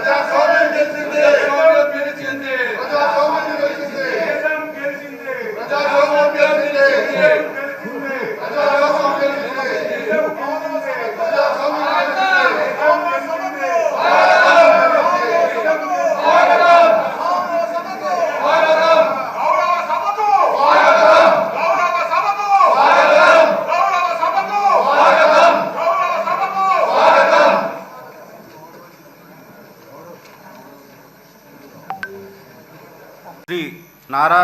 Without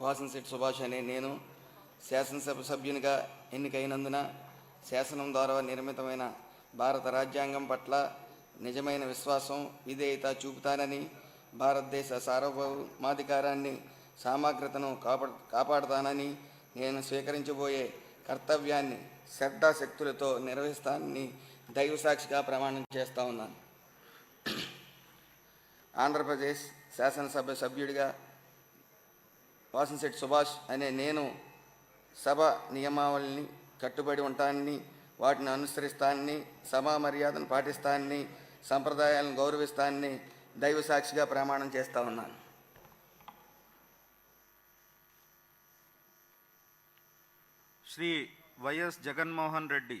Vasamsetti Subhash అనే నేను శాసనసభ సభ్యునిగా ఎన్నికైనందున శాసనం ద్వారా నిర్మితమైన భారత రాజ్యాంగం పట్ల నిజమైన విశ్వాసం విధేయత చూపుతానని భారతదేశ సార్వభౌమాధికారాన్ని సామగ్రతను కాప కాపాడుతానని నేను స్వీకరించబోయే కర్తవ్యాన్ని శ్రద్ధాశక్తులతో నిర్వహిస్తానని దైవసాక్షిగా ప్రమాణం చేస్తా ఉన్నాను. ఆంధ్రప్రదేశ్ శాసనసభ సభ్యుడిగా వాసంశెట్టి సుభాష్ అనే నేను సభ నియమావళిని కట్టుబడి ఉంటానని వాటిని అనుసరిస్తానని సభా మర్యాదను పాటిస్తానని సంప్రదాయాలను గౌరవిస్తానని దైవ సాక్షిగా ప్రమాణం చేస్తా ఉన్నాను. శ్రీ వైఎస్ జగన్మోహన్ రెడ్డి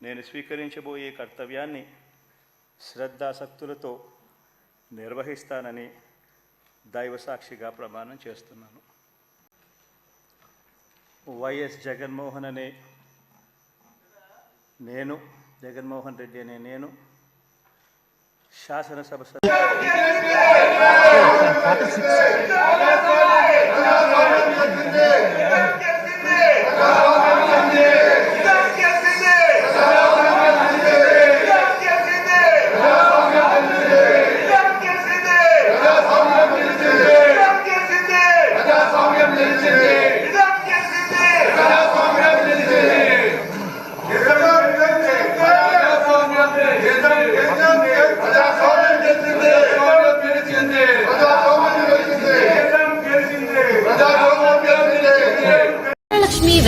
నేను స్వీకరించబోయే కర్తవ్యాన్ని శ్రద్ధాసక్తులతో నిర్వహిస్తానని దైవసాక్షిగా ప్రమాణం చేస్తున్నాను వైఎస్ జగన్మోహన్ అనే నేను జగన్మోహన్ రెడ్డి అనే నేను శాసనసభ సభ్యులు